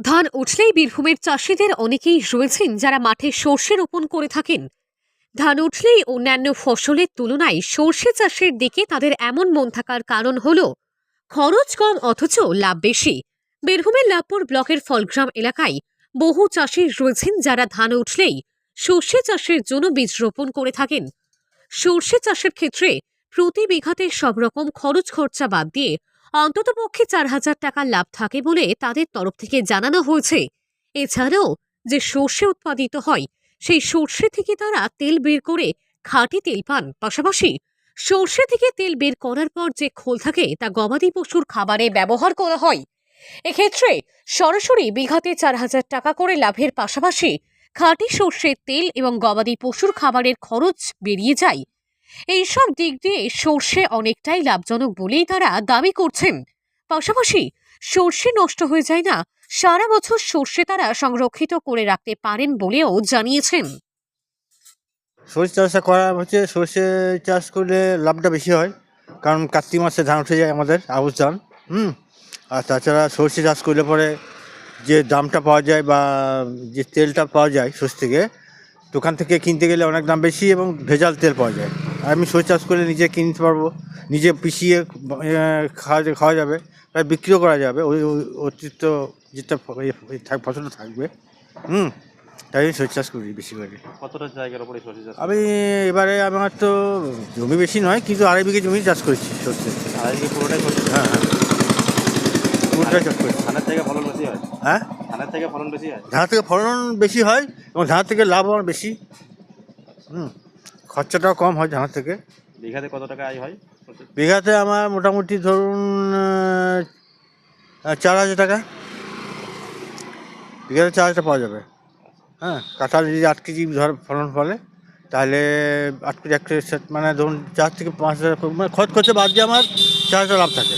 ধান উঠলেই বীরভূমের চাষিদের অনেকেই রয়েছেন যারা মাঠে সর্ষে রোপণ করে থাকেন। ধান উঠলেই অন্যান্য ফসলের তুলনায় সর্ষে চাষের দিকে তাদের এমন মন থাকার কারণ হল খরচ কম অথচ লাভ বেশি। বীরভূমের লাভপুর ব্লকের ফলগ্রাম এলাকায় বহু চাষি রয়েছেন যারা ধান উঠলেই সর্ষে চাষের জন্য বীজ রোপণ করে থাকেন। সর্ষে চাষের ক্ষেত্রে প্রতি বিঘাতে সব রকম খরচ খরচা বাদ দিয়ে অন্ততপক্ষে চার হাজার টাকা লাভ থাকে বলে তাদের তরফ থেকে জানানো হয়েছে। এছাড়াও যে সর্ষে উৎপাদিত হয়, সেই সর্ষে থেকে তারা তেল বের করে খাঁটি তেল পান। পাশাপাশি সর্ষে থেকে তেল বের করার পর যে খোল থাকে, তা গবাদি পশুর খাবারে ব্যবহার করা হয়। এক্ষেত্রে সরাসরি বিঘাতে চার হাজার টাকা করে লাভের পাশাপাশি খাঁটি সর্ষের তেল এবং গবাদি পশুর খাবারের খরচ বেরিয়ে যায়। এইসব দিক দিয়ে সর্ষে অনেকটাই লাভজনক বলেই তারা দাবি করছেন। পাশাপাশি সর্ষে নষ্ট হয়ে যায় না, সারা বছর সর্ষে তারা সংরক্ষিত করে রাখতে পারেন বলেও জানিয়েছেন। সর্ষে চাষটা করা হচ্ছে, সর্ষে চাষ করলে লাভটা বেশি হয়, কারণ কার্তিক মাসে ধান উঠে যায় আমাদের, আউশ ধান, হুম? আর তাছাড়া সর্ষে চাষ করলে পরে যে দামটা পাওয়া যায় বা যে তেলটা পাওয়া যায় সর্ষে থেকে, দোকান থেকে কিনতে গেলে অনেক দাম বেশি এবং ভেজাল তেল পাওয়া যায়। আমি সর্ষে চাষ করলে নিজে কিনতে পারব। নিজে পিষিয়ে খাওয়া খাওয়া যাবে। আর বিক্রিও করা যাবে। ওই অতিরিক্ত যেটা ফসলটা থাকবে। হুম? তাই আমি সর্ষে চাষ করি বেশি করে কতটা জায়গার উপরে সর্ষে আমি এবারে আমার তো জমি বেশি নয় কিন্তু আড়াই বিঘে জমি চাষ করেছি সত্যি আর আজকে পুরোটাই সর্ষে চাষ। হ্যাঁ হ্যাঁ। পুরোটাই চাষ করেছি। ধানের থেকে ফলন বেশি হয়? হ্যাঁ? ধানের থেকে ফলন বেশি হয়? ধান থেকে ফলন বেশি হয় এবং ধান থেকে লাভ আমার বেশি। হুম। খরচাটাও কম হয় ধান থেকে। বিঘাতে কত টাকা আয় হয়? বিঘাতে আমার মোটামুটি ধরুন চার হাজার টাকা। বিঘাতে চার হাজার পাওয়া যাবে। হ্যাঁ কাঁঠাল যদি আট কেজি ধর ফলন ফলে তাহলে আট কেজি এক কেজি মানে ধরুন চার থেকে পাঁচ হাজার মানে খরচ খরচা বাদ দিয়ে আমার চার হাজার লাভ থাকে।